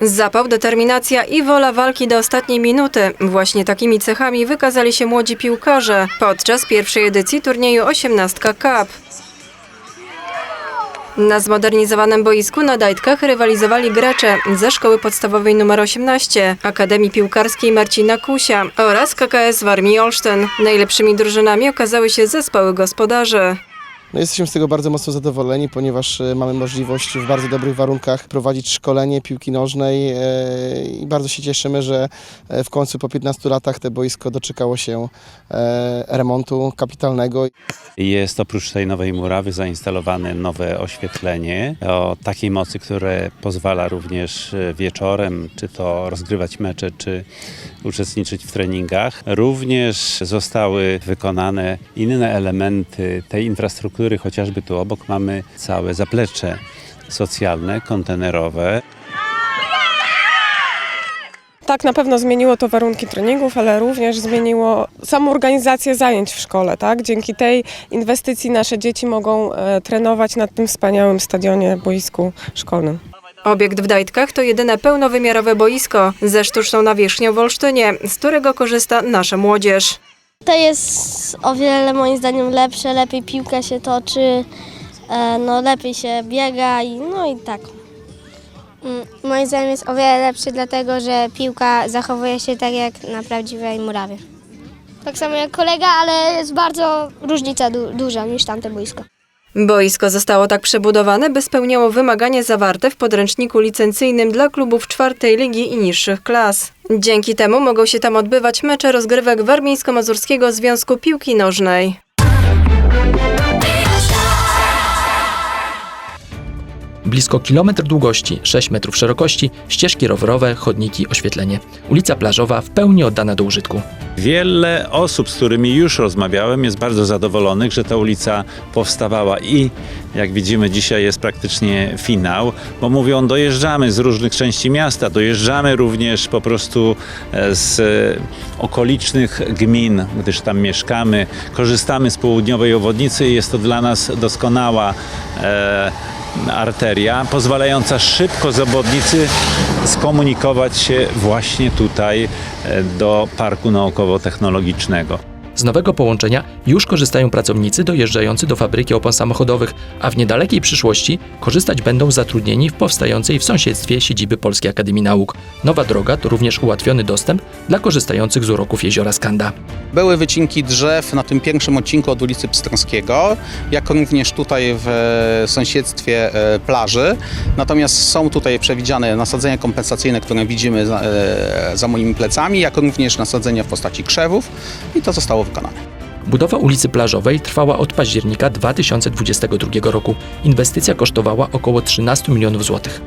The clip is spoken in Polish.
Zapał, determinacja i wola walki do ostatniej minuty. Właśnie takimi cechami wykazali się młodzi piłkarze podczas pierwszej edycji turnieju 18 Cup. Na zmodernizowanym boisku na Dajtkach rywalizowali gracze ze szkoły podstawowej nr 18, Akademii Piłkarskiej Marcina Kusia oraz KKS Warmii Olsztyn. Najlepszymi drużynami okazały się zespoły gospodarzy. No jesteśmy z tego bardzo mocno zadowoleni, ponieważ e, mamy możliwość w bardzo dobrych warunkach prowadzić szkolenie piłki nożnej e, i bardzo się cieszymy, że e, w końcu po 15 latach te boisko doczekało się remontu kapitalnego. Jest oprócz tej nowej murawy zainstalowane nowe oświetlenie o takiej mocy, które pozwala również wieczorem czy to rozgrywać mecze, czy uczestniczyć w treningach. Również zostały wykonane inne elementy tej infrastruktury, chociażby tu obok mamy całe zaplecze socjalne, kontenerowe. Tak, na pewno zmieniło to warunki treningów, ale również zmieniło samą organizację zajęć w szkole. Tak? Dzięki tej inwestycji nasze dzieci mogą e, trenować na tym wspaniałym stadionie, boisku szkolnym. Obiekt w Dajtkach to jedyne pełnowymiarowe boisko ze sztuczną nawierzchnią w Olsztynie, z którego korzysta nasza młodzież. To jest o wiele moim zdaniem lepsze, lepiej piłka się toczy, e, no lepiej się biega i no i tak. Mm, Moim zdaniem jest o wiele lepszy, dlatego że piłka zachowuje się tak jak na prawdziwej murawie. Tak samo jak kolega, ale jest bardzo różnica du- duża niż tamte boisko. Boisko zostało tak przebudowane, by spełniało wymagania zawarte w podręczniku licencyjnym dla klubów czwartej ligi i niższych klas. Dzięki temu mogą się tam odbywać mecze rozgrywek Warmińsko-Mazurskiego Związku Piłki Nożnej. Blisko kilometr długości, 6 metrów szerokości, ścieżki rowerowe, chodniki, oświetlenie. Ulica Plażowa w pełni oddana do użytku. Wiele osób, z którymi już rozmawiałem, jest bardzo zadowolonych, że ta ulica powstawała i jak widzimy dzisiaj jest praktycznie finał, bo mówią dojeżdżamy z różnych części miasta, dojeżdżamy również po prostu e, z okolicznych gmin, gdyż tam mieszkamy, korzystamy z południowej obwodnicy i jest to dla nas doskonała e, arteria, pozwalająca szybko z obwodnicy skomunikować się właśnie tutaj e, do Parku Naukowo-Technologicznego. Z nowego połączenia już korzystają pracownicy dojeżdżający do fabryki opon samochodowych, a w niedalekiej przyszłości korzystać będą zatrudnieni w powstającej w sąsiedztwie siedziby Polskiej Akademii Nauk. Nowa droga to również ułatwiony dostęp dla korzystających z uroków jeziora Skanda. Były wycinki drzew na tym pierwszym odcinku od ulicy Pstrąskiego, jak również tutaj w e, sąsiedztwie e, plaży. Natomiast są tutaj przewidziane nasadzenia kompensacyjne, które widzimy za, e, za moimi plecami, jak również nasadzenia w postaci krzewów i to zostało wykonane. Budowa ulicy Plażowej trwała od października 2022 roku. Inwestycja kosztowała około 13 milionów złotych.